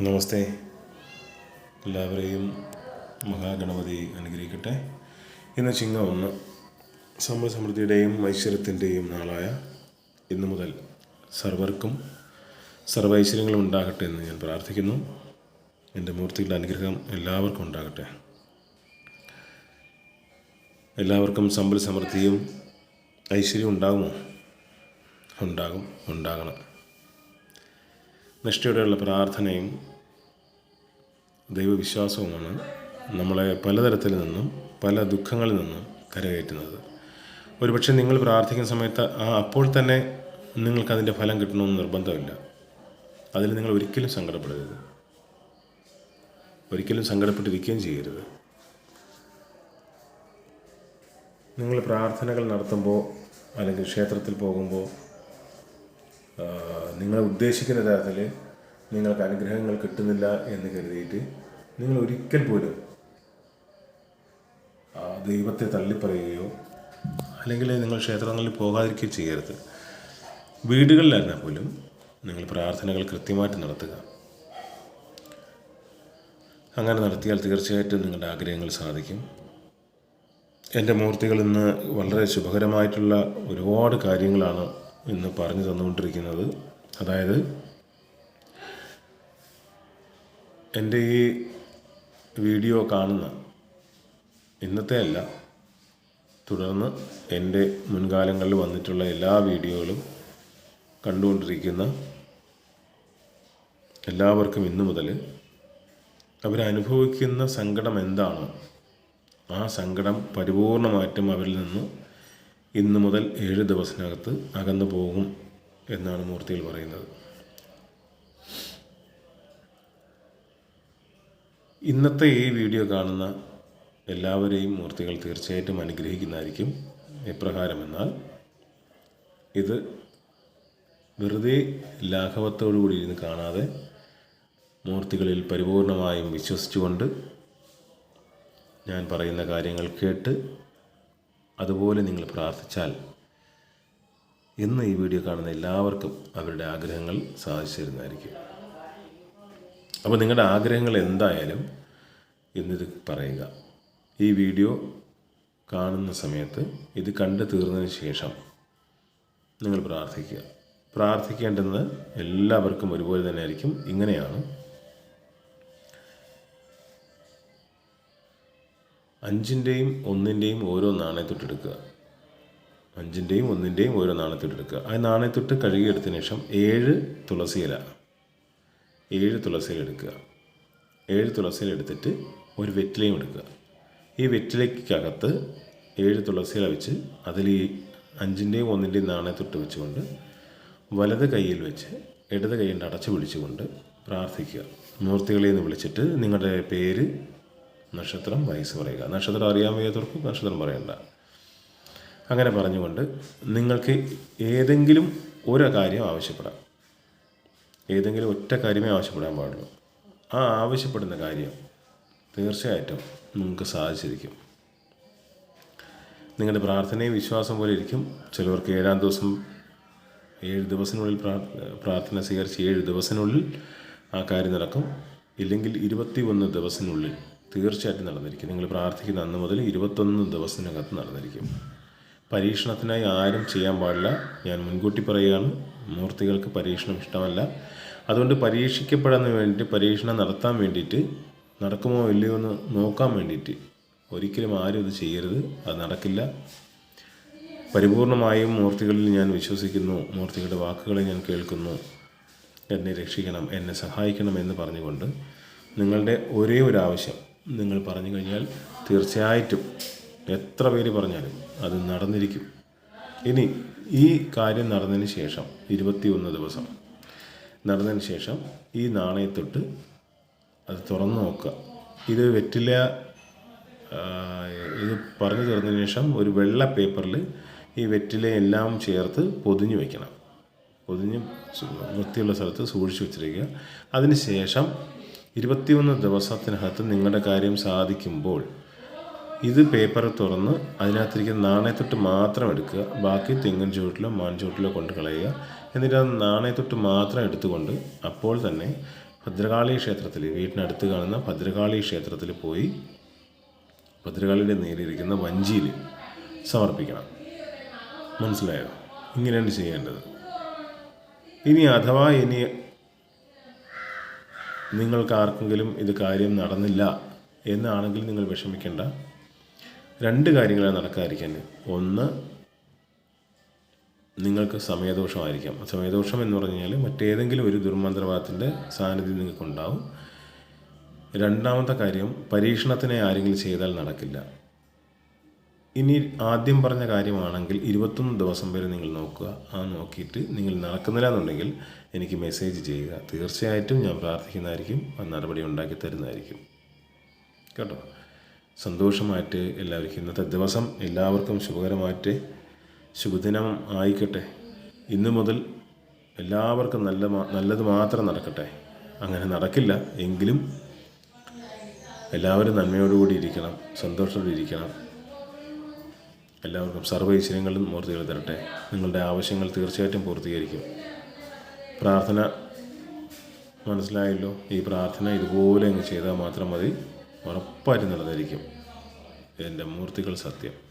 നമസ്തേ. എല്ലാവരെയും മഹാഗണപതി അനുഗ്രഹിക്കട്ടെ. ഇന്ന് ചിങ്ങ ഒന്ന് സമ്പദ്സമൃദ്ധിയുടെയും ഐശ്വര്യത്തിന്റെയും നാളായ ഇന്നു മുതൽ സർവർക്കും സർവൈശ്വര്യങ്ങളും ഉണ്ടാകട്ടെ എന്ന് ഞാൻ പ്രാർത്ഥിക്കുന്നു. എന്റെ മൂർത്തികളുടെ അനുഗ്രഹം എല്ലാവർക്കും ഉണ്ടാകട്ടെ. എല്ലാവർക്കും സമ്പൽ സമൃദ്ധിയും ഐശ്വര്യവും ഉണ്ടാകുമോ? ഉണ്ടാകും. ഉണ്ടാകണം. നിഷ്ഠയോടെയുള്ള പ്രാർത്ഥനയും ദൈവവിശ്വാസവുമാണ് നമ്മളെ പലതരത്തിൽ നിന്നും പല ദുഃഖങ്ങളിൽ നിന്നും കരകയറ്റുന്നത്. ഒരുപക്ഷെ നിങ്ങൾ പ്രാർത്ഥിക്കുന്ന സമയത്ത് ആ അപ്പോൾ തന്നെ നിങ്ങൾക്കതിന്റെ ഫലം കിട്ടണമെന്ന് നിർബന്ധമില്ല. അതിൽ നിങ്ങൾ ഒരിക്കലും സങ്കടപ്പെടരുത്. ഒരിക്കലും സങ്കടപ്പെട്ടിരിക്കുകയും ചെയ്യരുത്. നിങ്ങൾ പ്രാർത്ഥനകൾ നടത്തുമ്പോൾ അല്ലെങ്കിൽ ക്ഷേത്രത്തിൽ പോകുമ്പോൾ നിങ്ങൾ ഉദ്ദേശിക്കുന്ന തരത്തിൽ നിങ്ങൾക്ക് അനുഗ്രഹങ്ങൾ കിട്ടുന്നില്ല എന്ന് കരുതിയിട്ട് നിങ്ങൾ ഒരിക്കൽ പോലും ദൈവത്തെ തള്ളിപ്പറയുകയോ അല്ലെങ്കിൽ നിങ്ങൾ ക്ഷേത്രങ്ങളിൽ പോകാതിരിക്കുകയോ ചെയ്യരുത്. വീടുകളിലായിരുന്നാൽ പോലും നിങ്ങൾ പ്രാർത്ഥനകൾ കൃത്യമായിട്ട് നടത്തുക. അങ്ങനെ നടത്തിയാൽ തീർച്ചയായിട്ടും നിങ്ങളുടെ ആഗ്രഹങ്ങൾ സാധിക്കും. എന്റെ മൂർത്തികൾ ഇന്ന് വളരെ ശുഭകരമായിട്ടുള്ള ഒരുപാട് കാര്യങ്ങളാണ് ഇന്ന് പറഞ്ഞു തന്നുകൊണ്ടിരിക്കുന്നത്. അതായത് എന്റെ ഈ വീഡിയോ കാണുന്ന ഇന്നത്തെ അല്ല തുടർന്ന് എന്റെ മുൻകാലങ്ങളിൽ വന്നിട്ടുള്ള എല്ലാ വീഡിയോകളും കണ്ടുകൊണ്ടിരിക്കുന്ന എല്ലാവർക്കും ഇന്നു മുതൽ അവരനുഭവിക്കുന്ന സങ്കടം എന്താണോ? ആ സങ്കടം പരിപൂർണമായിട്ടും അവരിൽ നിന്ന് ഇന്നു മുതൽ ഏഴ് ദിവസത്തിനകത്ത് അകന്നു പോകും എന്നാണ് മൂർത്തിയിൽ പറയുന്നത്. ഇന്നത്തെ ഈ വീഡിയോ കാണുന്ന എല്ലാവരെയും മൂർത്തികൾ തീർച്ചയായിട്ടും അനുഗ്രഹിക്കുന്നതായിരിക്കും എപ്രകാരം എന്നാൽ ഇത് വെറുതെ ലാഘവത്തോടുകൂടി ഇരുന്ന് കാണാതെ മൂർത്തികളിൽ പരിപൂർണമായും വിശ്വസിച്ചുകൊണ്ട് ഞാൻ പറയുന്ന കാര്യങ്ങൾ കേട്ട് അതുപോലെ നിങ്ങൾ പ്രാർത്ഥിച്ചാൽ ഇന്ന് ഈ വീഡിയോ കാണുന്ന എല്ലാവർക്കും അവരുടെ ആഗ്രഹങ്ങൾ സാധിച്ചു തരുന്നതായിരിക്കും അപ്പോൾ നിങ്ങളുടെ ആഗ്രഹങ്ങൾ എന്തായാലും ഇന്നിത് പറയുക. ഈ വീഡിയോ കാണുന്ന സമയത്ത് ഇത് കണ്ടു തീർന്നതിന് ശേഷം നിങ്ങൾ പ്രാർത്ഥിക്കുക. പ്രാർത്ഥിക്കേണ്ടത് എല്ലാവർക്കും ഒരുപോലെ തന്നെ ആയിരിക്കും. ഇങ്ങനെയാണ് അഞ്ചിന്റെയും ഒന്നിന്റെയും ഓരോ നാണയത്തൊട്ടെടുക്കുക. അഞ്ചിന്റെയും ഒന്നിന്റെയും ഓരോ നാണയത്തൊട്ടെടുക്കുക. ആ നാണയത്തൊട്ട് കഴുകിയെടുത്തതിന് ശേഷം ഏഴ് തുളസിയില ഏഴ് തുളസിയില എടുക്കുക. ഏഴ് തുളസിയില എടുത്തിട്ട് ഒരു വെറ്റിലയും എടുക്കുക. ഈ വെറ്റിലയ്ക്കകത്ത് ഏഴ് തുളസിയില വെച്ച് അതിൽ ഈ അഞ്ചിന്റെയും ഒന്നിന്റെയും നാണയത്തൊട്ട് വെച്ചുകൊണ്ട് വലത് കൈയിൽ വെച്ച് ഇടത് കൈ കൊണ്ട് അടച്ചു പിടിച്ചുകൊണ്ട് പ്രാർത്ഥിക്കുക. മൂർത്തികളെ നിന്ന് വിളിച്ചിട്ട് നിങ്ങളുടെ പേര് നക്ഷത്രം വയസ്സ് പറയുക. നക്ഷത്രം അറിയാൻ വയ്യാത്തവർക്ക് നക്ഷത്രം പറയണ്ട. അങ്ങനെ പറഞ്ഞുകൊണ്ട് നിങ്ങൾക്ക് ഏതെങ്കിലും ഒരു കാര്യം ആവശ്യപ്പെടാം. ഏതെങ്കിലും ഒറ്റ കാര്യമേ ആവശ്യപ്പെടാൻ പാടുള്ളൂ. ആ ആവശ്യപ്പെടുന്ന കാര്യം തീർച്ചയായിട്ടും നിങ്ങൾക്ക് സാധിച്ചിരിക്കും. നിങ്ങളുടെ പ്രാർത്ഥനയും വിശ്വാസം പോലെ ഇരിക്കും. ചിലവർക്ക് ഏഴാം ദിവസം ഏഴ് ദിവസത്തിനുള്ളിൽ പ്രാർ- പ്രാർത്ഥന സ്വീകരിച്ച് ഏഴ് ദിവസത്തിനുള്ളിൽ ആ കാര്യം നടക്കും. ഇല്ലെങ്കിൽ ഇരുപത്തി ഒന്ന് ദിവസത്തിനുള്ളിൽ തീർച്ചയായിട്ടും നടന്നിരിക്കും. നിങ്ങൾ പ്രാർത്ഥിക്കുന്ന അന്ന് മുതൽ ഇരുപത്തൊന്ന് ദിവസത്തിനകത്ത് നടന്നിരിക്കും. പരീക്ഷണത്തിനായി ആരും ചെയ്യാൻ പാടില്ല. ഞാൻ മുൻകൂട്ടി പറയുകയാണ് മൂർത്തികൾക്ക് പരീക്ഷണം ഇഷ്ടമല്ല. അതുകൊണ്ട് പരീക്ഷിക്കപ്പെടാൻ വേണ്ടിയിട്ട് പരീക്ഷണം നടത്താൻ വേണ്ടിയിട്ട് നടക്കുമോ ഇല്ലയോ എന്ന് നോക്കാൻ വേണ്ടിയിട്ട് ഒരിക്കലും ആരും ഇത് ചെയ്യരുത്. അത് നടക്കില്ല. പരിപൂർണമായും മൂർത്തികളിൽ ഞാൻ വിശ്വസിക്കുന്നു. മൂർത്തികളുടെ വാക്കുകളെ ഞാൻ കേൾക്കുന്നു. എന്നെ രക്ഷിക്കണം എന്നെ സഹായിക്കണം എന്ന് പറഞ്ഞുകൊണ്ട് നിങ്ങളുടെ ഒരേ ഒരു ആവശ്യം നിങ്ങൾ പറഞ്ഞു കഴിഞ്ഞാൽ തീർച്ചയായിട്ടും എത്ര പേര് പറഞ്ഞാലും അത് നടന്നിരിക്കും. ഇനി ഈ കാര്യം നടന്നതിന് ശേഷം ഇരുപത്തിയൊന്ന് ദിവസം നടന്നതിന് ശേഷം ഈ നാണയത്തൊട്ട് അത് തുറന്നു നോക്കുക. ഇത് വെറ്റില ഇത് പറഞ്ഞു തീർന്നതിന് ശേഷം ഒരു വെള്ള പേപ്പറിൽ ഈ വെറ്റില എല്ലാം ചേർത്ത് പൊതിഞ്ഞു വയ്ക്കണം പൊതിഞ്ഞ് വൃത്തിയുള്ള സ്ഥലത്ത് സൂക്ഷിച്ച് വെച്ചിരിക്കുക. അതിന് ശേഷം ഇരുപത്തിയൊന്ന് ദിവസത്തിനകത്ത് നിങ്ങളുടെ കാര്യം സാധിക്കുമ്പോൾ ഇത് പേപ്പർ തുറന്ന് അതിനകത്തിരിക്കുന്ന നാണയത്തൊട്ട് മാത്രം എടുക്കുക. ബാക്കി തെങ്ങിൻ ചുവട്ടിലോ മാൻ ചുവട്ടിലോ കൊണ്ട് കളയുക. എന്നിട്ട് അത് നാണയത്തൊട്ട് മാത്രം എടുത്തുകൊണ്ട് അപ്പോൾ തന്നെ ഭദ്രകാളി ക്ഷേത്രത്തിൽ വീട്ടിനടുത്ത് കാണുന്ന ഭദ്രകാളി ക്ഷേത്രത്തിൽ പോയി ഭദ്രകാളിയുടെ നേരിയിരിക്കുന്ന വഞ്ചിയിൽ സമർപ്പിക്കണം. മനസ്സിലായോ? ഇങ്ങനെയാണ് ചെയ്യേണ്ടത്. ഇനി അഥവാ ഇനി നിങ്ങൾക്ക് ആർക്കെങ്കിലും ഇത് കാര്യം നടന്നില്ല എന്നാണെങ്കിൽ നിങ്ങൾ വിഷമിക്കേണ്ട. രണ്ട് കാര്യങ്ങളാണ് നടക്കാതിരിക്കാൻ. ഒന്ന് നിങ്ങൾക്ക് സമയദോഷമായിരിക്കാം. സമയദോഷം എന്ന് പറഞ്ഞു കഴിഞ്ഞാൽ മറ്റേതെങ്കിലും ഒരു ദുർമന്ത്രവാദത്തിന്റെ സാന്നിധ്യം നിങ്ങൾക്കുണ്ടാവും. രണ്ടാമത്തെ കാര്യം പരീക്ഷണത്തിനെ ആരെങ്കിലും ചെയ്താൽ നടക്കില്ല. ഇനി ആദ്യം പറഞ്ഞ കാര്യമാണെങ്കിൽ ഇരുപത്തൊന്ന് ദിവസം വരെ നിങ്ങൾ നോക്കുക. ആ നോക്കിയിട്ട് നിങ്ങൾ നടക്കുന്നില്ല എന്നുണ്ടെങ്കിൽ എനിക്ക് മെസ്സേജ് ചെയ്യുക. തീർച്ചയായിട്ടും ഞാൻ പ്രാർത്ഥിക്കുന്നതായിരിക്കും. ആ നടപടി ഉണ്ടാക്കി തരുന്നതായിരിക്കും. കേട്ടോ? സന്തോഷമായിട്ട് എല്ലാവർക്കും ഇന്നത്തെ ദിവസം എല്ലാവർക്കും ശുഭകരമായിട്ട് ശുഭദിനം ആയിക്കട്ടെ. ഇന്നു മുതൽ എല്ലാവർക്കും നല്ല നല്ലത് മാത്രം നടക്കട്ടെ. അങ്ങനെ നടക്കില്ല. എങ്കിലും എല്ലാവരും നന്മയോടുകൂടി ഇരിക്കണം. സന്തോഷത്തോടെ ഇരിക്കണം. എല്ലാവർക്കും സർവ ഐശ്വര്യങ്ങളും മൂർത്തികൾ തരട്ടെ. നിങ്ങളുടെ ആവശ്യങ്ങൾ തീർച്ചയായിട്ടും പൂർത്തീകരിക്കും. പ്രാർത്ഥന മനസ്സിലായല്ലോ? ഈ പ്രാർത്ഥന ഇതുപോലെ അങ്ങ് ചെയ്താൽ മാത്രം മതി. ഉറപ്പായിട്ടും നടന്നിരിക്കും എന്റെ മൂർത്തികൾ സത്യം.